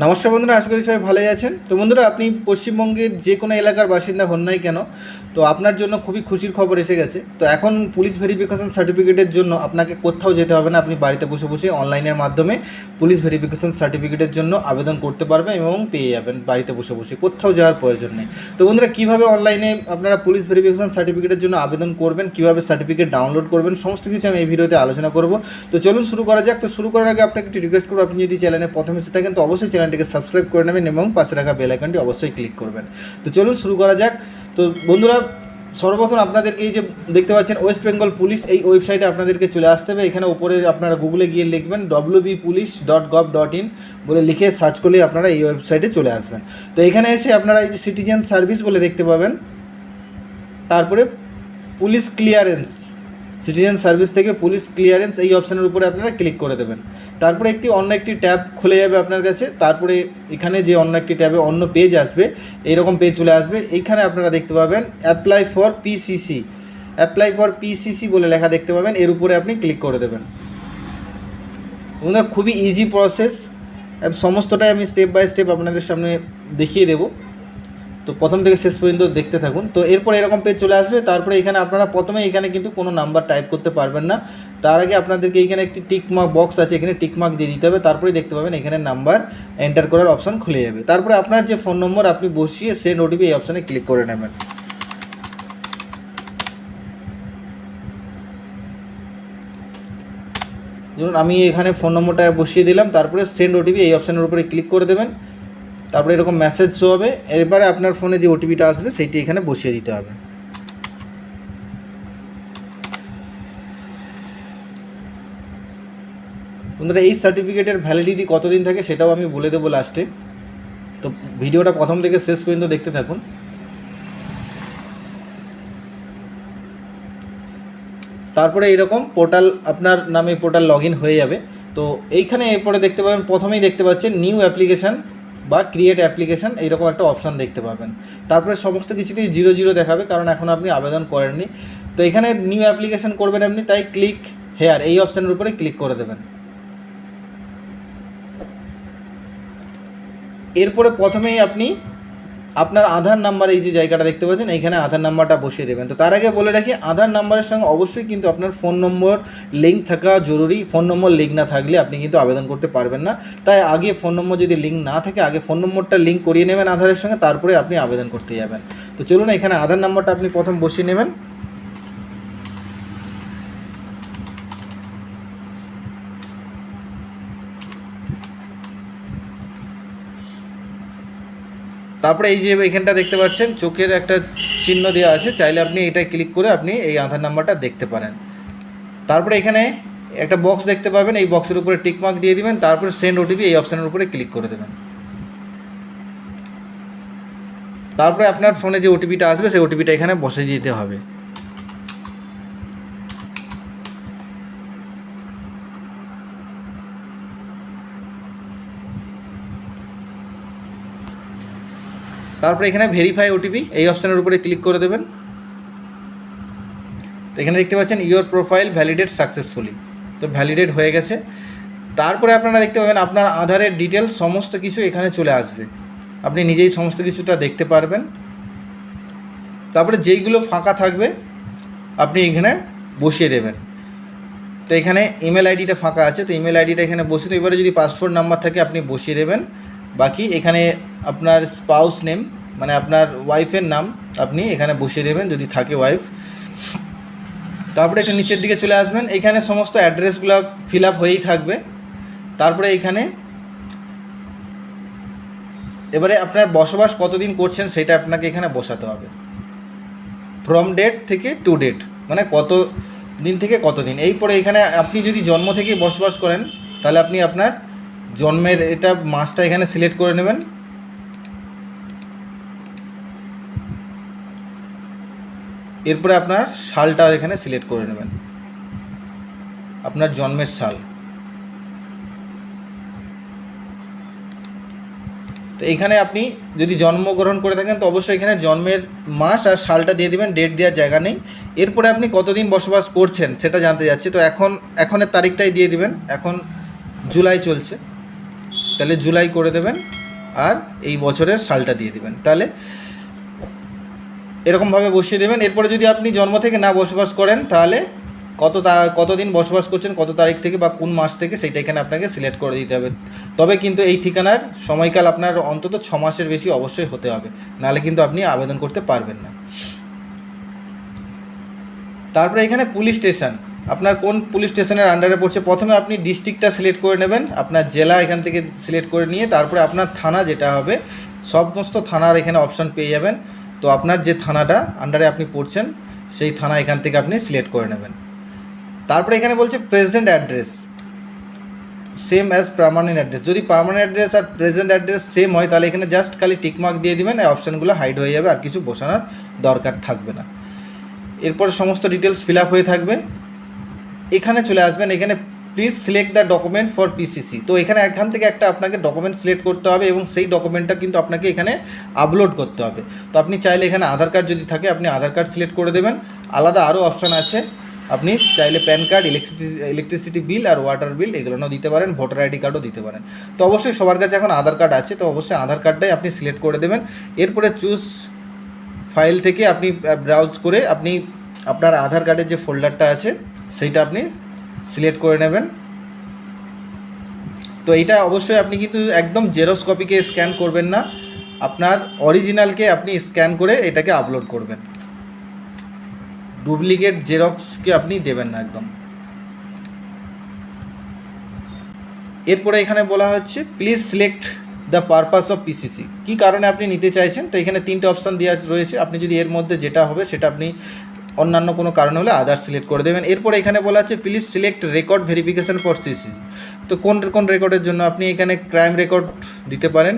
নমস্কার বন্ধুরা, আশা করি সবাই ভালোই আছেন। তো বন্ধুরা, আপনি পশ্চিমবঙ্গের যে কোনো এলাকার বাসিন্দা হন নাই কেন, তো আপনার জন্য খুবই খুশির খবর এসে গেছে। তো এখন পুলিশ ভেরিফিকেশন সার্টিফিকেটের জন্য আপনাকে কোথাও যেতে হবে না, আপনি বাড়িতে বসে বসে অনলাইনের মাধ্যমে পুলিশ ভেরিফিকেশন সার্টিফিকেটের জন্য আবেদন করতে পারবেন এবং পেয়ে যাবেন বাড়িতে বসে বসে, কোথাও যাওয়ার প্রয়োজন নেই। তো বন্ধুরা, কীভাবে অনলাইনে আপনারা পুলিশ ভেরিফিকেশন সার্টিফিকেটের জন্য আবেদন করবেন, কীভাবে সার্টিফিকেট ডাউনলোড করবেন, সমস্ত কিছু আমি এই ভিডিওতে আলোচনা করব। তো চলুন শুরু করা যাক। তো শুরু করার আগে আপনাকে একটি রিকোয়েস্ট করব, আপনি যদি চ্যানেলে প্রথমে এসে থাকেন, তো অবশ্যই চ্যানেলটিকে সাবস্ক্রাইব করে নেবেন এবং পাশে রাখা বেল আইকনটি অবশ্যই ক্লিক করবেন। তো চলুন শুরু করা যাক। তো বন্ধুরা, সর্বপ্রথম আপনাদেরকে এই যে দেখতে পাচ্ছেন ওয়েস্ট বেঙ্গল পুলিশ এই ওয়েবসাইটে আপনাদেরকে চলে আসতে হবে। এখানে উপরে আপনারা গুগলে গিয়ে লিখবেন W B police dot gov dot in বলে লিখে সার্চ করলে আপনারা এই ওয়েবসাইটে চলে আসবেন। তো এখানে এসে আপনারা এই যে সিটিজেন সার্ভিস বলে দেখতে পাবেন। তারপরে পুলিশ ক্লিয়ারেন্স সিটিজেন সার্ভিস থেকে পুলিশ ক্লিয়ারেন্স এই অপশানের উপরে আপনারা ক্লিক করে দেবেন। তারপরে একটি অন্য একটি ট্যাব খুলে যাবে আপনার কাছে। তারপরে এখানে যে অন্য একটি ট্যাবে অন্য পেজ আসবে, এইরকম পেজ চলে আসবে। এইখানে আপনারা দেখতে পাবেন apply for PCC apply for PCC বলে লেখা দেখতে পাবেন। এর উপরে আপনি ক্লিক করে দেবেন। বন্ধুরা, খুবই ইজি প্রসেস সমস্তটাই আমি স্টেপ বাই স্টেপ আপনাদের সামনে দেখিয়ে দেবো। তো প্রথম থেকে শেষ পর্যন্ত দেখতে থাকুন। তো এরপর এরকম পেজ চলে আসবে, তারপরে এখানে আপনারা প্রথমে এখানে কিন্তু কোনো নাম্বার টাইপ করতে পারবেন না। তার আগে আপনাদেরকে এখানে একটি টিক মার্ক বক্স আছে, এখানে টিক মার্ক দিয়ে দিতে হবে। তারপরে দেখতে পাবেন এখানে নাম্বার এন্টার করার অপশন খুলে যাবে। তারপরে আপনার যে ফোন নম্বর আপনি বসিয়ে সেন্ড ওটিপি এই অপশানে ক্লিক করে নেবেন। ধরুন আমি এখানে ফোন নম্বরটা বসিয়ে দিলাম, তারপরে সেন্ড ওটিপি এই অপশানের উপরে ক্লিক করে দেবেন। তারপরে এরকম মেসেজ শো হবে। এরপরে আপনার ফোনে যে ওটিপিটা আসবে, সেইটি এখানে বসিয়ে দিতে হবে। বন্ধুরা, এই সার্টিফিকেটের ভ্যালিডিটি কতদিন থাকে সেটাও আমি বলে দেবো লাস্টে তো ভিডিওটা প্রথম থেকে শেষ পর্যন্ত দেখতে থাকুন। তারপরে এরকম পোর্টাল আপনার নামে পোর্টাল লগ হয়ে যাবে। তো এইখানে এরপরে দেখতে পাবেন, প্রথমেই দেখতে পাচ্ছেন নিউ অ্যাপ্লিকেশান বা ক্রিয়েট অ্যাপ্লিকেশান এইরকম একটা অপশান দেখতে পাবেন। তারপরে সমস্ত কিছুতেই জিরো জিরো দেখাবে, কারণ এখন আপনি আবেদন করেননি। তো এখানে নিউ অ্যাপ্লিকেশান করবেন আপনি, তাই ক্লিক হেয়ার এই অপশানের উপরে ক্লিক করে দেবেন। এরপরে প্রথমেই আপনি আপনার আধার নাম্বার এই যে জায়গাটা দেখতে পাচ্ছেন, এইখানে আধার নাম্বারটা বসিয়ে দেবেন। তো তার আগে বলে রাখি, আধার নাম্বারের সঙ্গে অবশ্যই কিন্তু আপনার ফোন নম্বর লিঙ্ক থাকা জরুরি। ফোন নম্বর লিঙ্ক না থাকলে আপনি কিন্তু আবেদন করতে পারবেন না। তাই আগে ফোন নম্বর যদি লিঙ্ক না থাকে, আগে ফোন নম্বরটা লিঙ্ক করিয়ে নেবেন আধারের সঙ্গে, তারপরে আপনি আবেদন করতে যাবেন। তো চলুন এখানে আধার নাম্বারটা আপনি প্রথম বসিয়ে নেবেন। তারপরে এই যে এখানটা দেখতে পাচ্ছেন, চোখের একটা চিহ্ন দেওয়া আছে, চাইলে আপনি এটা ক্লিক করে আপনি এই আধার নাম্বারটা দেখতে পারেন। তারপরে এখানে একটা বক্স দেখতে পাবেন, এই বক্সের উপরে টিকমার্ক দিয়ে দিবেন, তারপরে সেন্ড ওটিপি এই অপশানের উপরে ক্লিক করে দেবেন। তারপরে আপনার ফোনে যে ওটিপিটা আসবে, সেই ওটিপিটা এখানে বসে দিতে হবে। তারপরে এখানে ভেরিফাই ওটিপি এই অপশানের উপরে ক্লিক করে দেবেন। তো এখানে দেখতে পাচ্ছেন ইওর প্রোফাইল ভ্যালিডেট সাকসেসফুলি তো ভ্যালিডেট হয়ে গেছে। তারপরে আপনারা দেখতে পাবেন, আপনার আধারের ডিটেলস সমস্ত কিছু এখানে চলে আসবে। আপনি নিজেই সমস্ত কিছুটা দেখতে পারবেন। তারপরে যেইগুলো ফাঁকা থাকবে, আপনি এখানে বসিয়ে দেবেন। তো এখানে ইমেল আইডিটা ফাঁকা আছে, তো ইমেল আইডিটা এখানে বসিয়ে এবারে যদি পাসপোর্ট নাম্বার থাকে, আপনি বসিয়ে দেবেন। বাকি এখানে আপনার স্পাউস নেম মানে আপনার ওয়াইফের নাম আপনি এখানে বসিয়ে দেবেন যদি থাকে ওয়াইফ তারপরে একটু নিচের দিকে চলে আসবেন, এখানে সমস্ত অ্যাড্রেসগুলো ফিল আপ হয়েই থাকবে। তারপরে এখানে এবারে আপনার বসবাস কতদিন করছেন সেটা আপনাকে এখানে বসাতে হবে। ফ্রম ডেট থেকে টু ডেট মানে কত দিন থেকে কত দিন। এই পরে এখানে আপনি যদি জন্ম থেকে বসবাস করেন, তাহলে আপনি আপনার জন্মের এটা মাসটা এখানে সিলেক্ট করে নেবেন। এরপরে আপনার সালটা এখানে সিলেক্ট করে নেবেন। আপনার জন্মের সাল। তো এখানে আপনি যদি জন্মগ্রহণ করে থাকেন, তো অবশ্যই এখানে জন্মের মাস আর সালটা দিয়ে দিবেন, ডেট দেওয়ার জায়গা নেই। এরপরে আপনি কতদিন বসবাস করছেন সেটা জানতে যাচ্ছি। তো এখন, এখনের তারিখটাই দিয়ে দিবেন। এখন জুলাই চলছে। তাহলে জুলাই করে দেবেন আর এই বছরের সালটা দিয়ে দেবেন। তাহলে এরকমভাবে বসিয়ে দেবেন। এরপরে যদি আপনি জন্ম থেকে না বসবাস করেন, তাহলে কত কতদিন বসবাস করছেন, কত তারিখ থেকে বা কোন মাস থেকে সেটা এখানে আপনাকে সিলেক্ট করে দিতে হবে। তবে কিন্তু এই ঠিকানার সময়কাল আপনার অন্তত ছ মাসের বেশি অবশ্যই হতে হবে। নাহলে কিন্তু আপনি আবেদন করতে পারবেন না। তারপরে এখানে পুলিশ স্টেশন। আপনার কোন পুলিশ স্টেশনের আন্ডারে পড়ছে? প্রথমে আপনি ডিস্ট্রিক্টটা সিলেক্ট করে নেবেন, আপনার জেলা এখান থেকে সিলেক্ট করে নিয়ে তারপরে আপনার থানা যেটা হবে, সমস্ত থানার এখানে অপশান পেয়ে যাবেন। তো আপনার যে থানাটা আন্ডারে আপনি পড়ছেন, সেই থানা এখান থেকে আপনি সিলেক্ট করে নেবেন। তারপরে এখানে বলছে present address same as permanent address যদি পার্মানেন্ট অ্যাড্রেস আর প্রেজেন্ট অ্যাড্রেস সেম হয়, তাহলে এখানে জাস্ট খালি টিকমার্ক দিয়ে দিবেন, এই অপশানগুলো হাইড হয়ে যাবে, আর কিছু বসানোর দরকার থাকবে না। এরপর সমস্ত ডিটেলস ফিল আপ হয়ে থাকবে। এখানে চলে আসবেন, এখানে please select the document for PCC তো এখানে এখান থেকে একটা আপনাকে ডকুমেন্ট সিলেক্ট করতে হবে এবং সেই ডকুমেন্টটা কিন্তু আপনাকে এখানে আপলোড করতে হবে। তো আপনি চাইলে এখানে আধার কার্ড যদি থাকে, আপনি আধার কার্ড সিলেক্ট করে দেবেন। আলাদা আরও অপশান আছে। আপনি চাইলে PAN card electricity electricity bill আর ওয়াটার বিল এগুলো দিতে পারেন ভোটার আইডি কার্ডও দিতে পারেন। তো অবশ্যই সবার কাছে এখন আধার কার্ড আছে, তো অবশ্যই আধার কার্ডটাই আপনি সিলেক্ট করে দেবেন। এরপরে চুজ ফাইল থেকে আপনি ব্রাউজ করে আপনি আপনার আধার কার্ডের যে ফোল্ডারটা আছে সেইটা আপনি সিলেক্ট করে নেবেন। তো এইটা অবশ্যই আপনি কিন্তু একদম জেরক্স কপিকে স্ক্যান করবেন না। আপনার অরিজিনালকে আপনি স্ক্যান করে এটাকে আপলোড করবেন। ডুপ্লিকেট জেরক্সকে আপনি দেবেন না একদম। এরপরে এখানে বলা হচ্ছে, please select the purpose of PCC কী কারণে আপনি নিতে চাইছেন? তো এখানে তিনটে অপশান দেওয়া রয়েছে। আপনি যদি এর মধ্যে যেটা হবে সেটা আপনি অন্যান্য কোনো কারণ হলে আদার সিলেক্ট করে দেবেন। এরপর এখানে বলা আছে please select record verification for CC তো কোন কোন রেকর্ডের জন্য আপনি এখানে ক্রাইম রেকর্ড দিতে পারেন?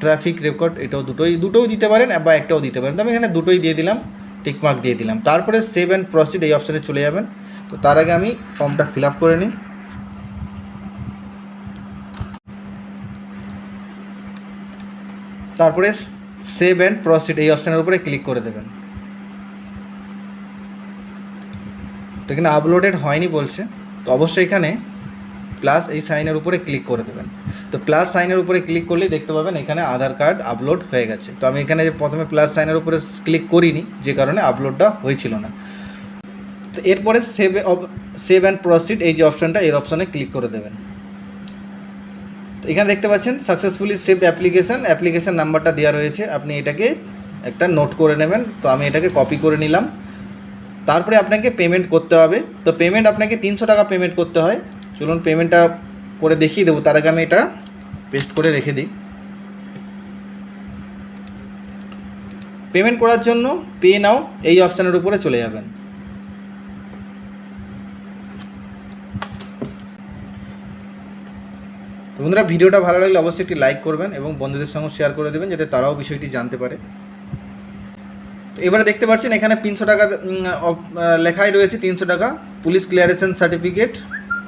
ট্রাফিক রেকর্ড এটাও দুটোই দুটোও দিতে পারেন বা একটাও দিতে পারেন। তো আমি এখানে দুটোই দিয়ে দিলাম টিকমার্ক দিয়ে দিলাম। তারপরে সেভ অ্যান্ড প্রসিড এই অপশানে চলে যাবেন। তো তার আগে আমি ফর্মটা ফিল আপ করে নিই। তারপরে সেভ অ্যান্ড প্রসিড এই অপশানের উপরে ক্লিক করে দেবেন। তো এখানে আপলোডেড হয়নি বলছে। তো অবশ্যই এখানে প্লাস এই সাইনের উপরে ক্লিক করে দেবেন। তো প্লাস সাইনের উপরে ক্লিক করলেই দেখতে পাবেন এখানে আধার কার্ড আপলোড হয়ে গেছে। তো আমি এখানে প্রথমে প্লাস সাইনের উপরে ক্লিক করিনি, যে কারণে আপলোডটা হয়েছিল না। তো এরপরে সেভ সেভ অ্যান্ড প্রসিড এই যে অপশানটা এর অপশানে ক্লিক করে দেবেন। তো এখানে দেখতে পাচ্ছেন সাকসেসফুলি সেভ অ্যাপ্লিকেশান অ্যাপ্লিকেশান নাম্বারটা দেওয়া রয়েছে। আপনি এটাকে একটা নোট করে নেবেন। তো আমি এটাকে কপি করে নিলাম। তারপরে আপনাকে পেমেন্ট করতে হবে। তো পেমেন্ট আপনাকে তিনশো টাকা পেমেন্ট করতে হয়। চলুন পেমেন্টটা করে দেখিয়ে দেবো। তার আগে আমি এটা পেস্ট করে রেখে দিই। পেমেন্ট করার জন্য পে নাও এই অপশানের উপরে চলে যাবেন। বন্ধুরা, ভিডিওটা ভালো লাগলে অবশ্যই একটি লাইক করবেন এবং বন্ধুদের সঙ্গে শেয়ার করে দেবেন, যাতে তারাও বিষয়টি জানতে পারে। এবারে দেখতে পাচ্ছেন, এখানে তিনশো টাকা লেখাই রয়েছে তিনশো টাকা। Police clearance certificate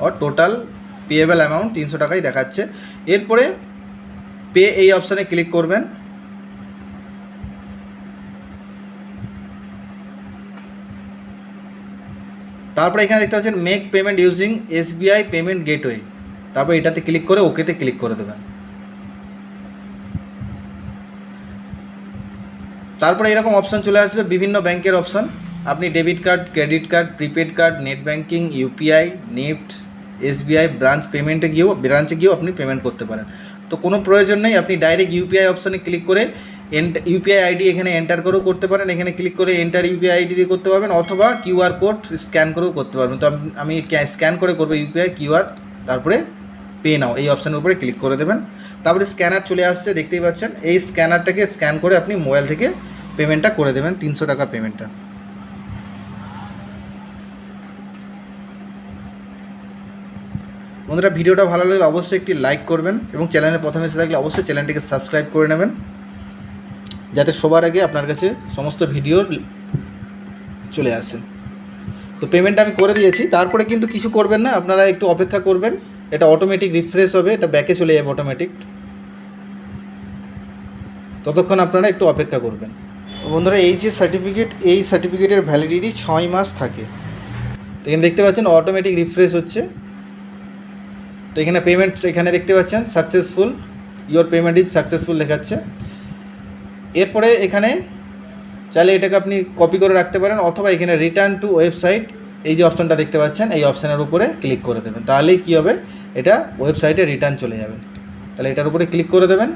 or total payable amount তিনশো টাকাই দেখাচ্ছে। এরপরে পে এই অপশানে ক্লিক করবেন। তারপরে এখানে দেখতে পাচ্ছেন make payment using SBI payment gateway তারপর এটাতে ক্লিক করে ওকেতে ক্লিক করে দেবেন। তারপরে এরকম অপশান চলে আসবে, বিভিন্ন ব্যাংকের অপশান আপনি debit card credit card prepaid card net banking UPI NEFT SBI branch পেমেন্টে গিয়েও ব্রাঞ্চে গিয়েও আপনি পেমেন্ট করতে পারেন। তো কোনো প্রয়োজন নেই, আপনি ডাইরেক্ট ইউপিআই অপশানে ক্লিক করে ইউপিআই আইডি এখানে এন্টার করেও করতে পারেন। এখানে ক্লিক করে এন্টার ইউপিআই আইডি দিয়ে করতে পারবেন, অথবা কিউআর কোড স্ক্যান করেও করতে পারবেন। তো আমি- স্ক্যান করে করব ইউপিআই কিউআর তারপরে পে নাও, এই অপশানের উপরে ক্লিক করে দেবেন। তারপরে স্ক্যানার চলে আসছে, দেখতেই পাচ্ছেন। এই স্ক্যানারটাকে স্ক্যান করে আপনি মোবাইল থেকে পেমেন্টটা করে দেবেন, তিনশো টাকা পেমেন্টটা বন্ধুরা, ভিডিওটা ভালো লাগলে অবশ্যই একটি লাইক করবেন এবং চ্যানেলে প্রথমে এসে থাকলে অবশ্যই চ্যানেলটিকে সাবস্ক্রাইব করে নেবেন, যাতে সবার আগে আপনার কাছে সমস্ত ভিডিও চলে আসে। তো পেমেন্টটা আমি করে দিয়েছি, তারপরে কিন্তু কিছু করবেন না, আপনারা একটু অপেক্ষা করবেন। এটা অটোমেটিক রিফ্রেশ হবে এটা ব্যাকে চলে যাবে অটোমেটিক ততক্ষণ আপনারা একটু অপেক্ষা করবেন। বন্ধুরা এই যে সার্টিফিকেট এই সার্টিফিকেটের ভ্যালিডিটি ছয় মাস থাকে। তো এখানে দেখতে পাচ্ছেন অটোমেটিক রিফ্রেশ হচ্ছে। তো এখানে পেমেন্ট এখানে দেখতে পাচ্ছেন successful your payment is successful দেখাচ্ছে। এরপরে এখানে চাইলে এটাকে আপনি কপি করে রাখতে পারেন অথবা এখানে রিটার্ন টু ওয়েবসাইট এই যে অপশনটা দেখতে পাচ্ছেন, এই অপশানের উপরে ক্লিক করে দেবেন। তাহলেই কী হবে? এটা ওয়েবসাইটে রিটার্ন চলে যাবে। তাহলে এটার উপরে ক্লিক করে দেবেন।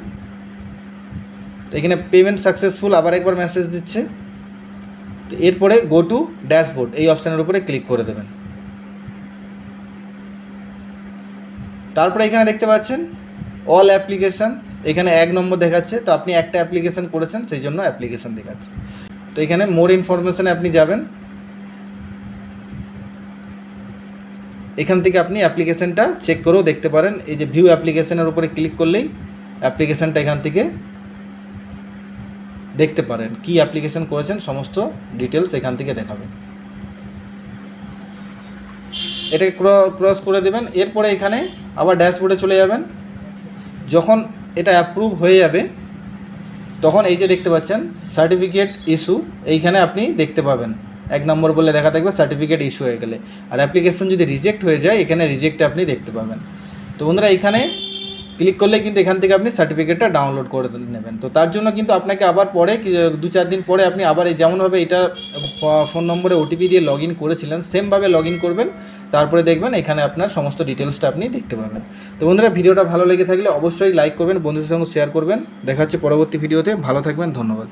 তো এখানে পেমেন্ট সাকসেসফুল আবার একবার মেসেজ দিচ্ছে। তো এরপরে গো টু ড্যাশবোর্ড এই অপশানের উপরে ক্লিক করে দেবেন। তারপরে এখানে দেখতে পাচ্ছেন অল অ্যাপ্লিকেশান এখানে এক নম্বর দেখাচ্ছে। তো আপনি একটা অ্যাপ্লিকেশান করেছেন, সেই জন্য অ্যাপ্লিকেশান দেখাচ্ছে। তো এখানে মোর ইনফরমেশানে আপনি যাবেন। এখান থেকে আপনি অ্যাপ্লিকেশানটা চেক করেও দেখতে পারেন। এই যে ভিউ অ্যাপ্লিকেশানের উপরে ক্লিক করলেই অ্যাপ্লিকেশানটা এখান থেকে দেখতে পারেন কি অ্যাপ্লিকেশন করেছেন, সমস্ত ডিটেলস এখান থেকে দেখাবে। এটাকে ক্রস করে দেবেন। এরপরে এখানে আবার ড্যাশবোর্ডে চলে যাবেন। যখন এটা অ্যাপ্রুভ হয়ে যাবে, তখন এই যে দেখতে পাচ্ছেন সার্টিফিকেট ইস্যু এইখানে আপনি দেখতে পাবেন। এক নম্বর বলে দেখা থাকবে সার্টিফিকেট ইস্যু হয়ে গেলে। আর অ্যাপ্লিকেশন যদি রিজেক্ট হয়ে যায়, এখানে রিজেক্টে আপনি দেখতে পাবেন। তো বন্ধুরা, এখানে ক্লিক করলে কিন্তু এখান থেকে আপনি সার্টিফিকেটটা ডাউনলোড করে নেবেন। তো তার জন্য কিন্তু আপনাকে আবার পরে দু চার দিন পরে আপনি আবার এই যেমনভাবে এটা ফোন নম্বরে ওটিপি দিয়ে লগ ইন করেছিলেন সেমভাবে লগ ইন করবেন। তারপরে দেখবেন এখানে আপনার সমস্ত ডিটেলসটা আপনি দেখতে পাবেন। তো বন্ধুরা, ভিডিওটা ভালো লেগে থাকলে অবশ্যই লাইক করবেন, বন্ধুদের সঙ্গে শেয়ার করবেন। দেখা হচ্ছে পরবর্তী ভিডিওতে ভালো থাকবেন, ধন্যবাদ।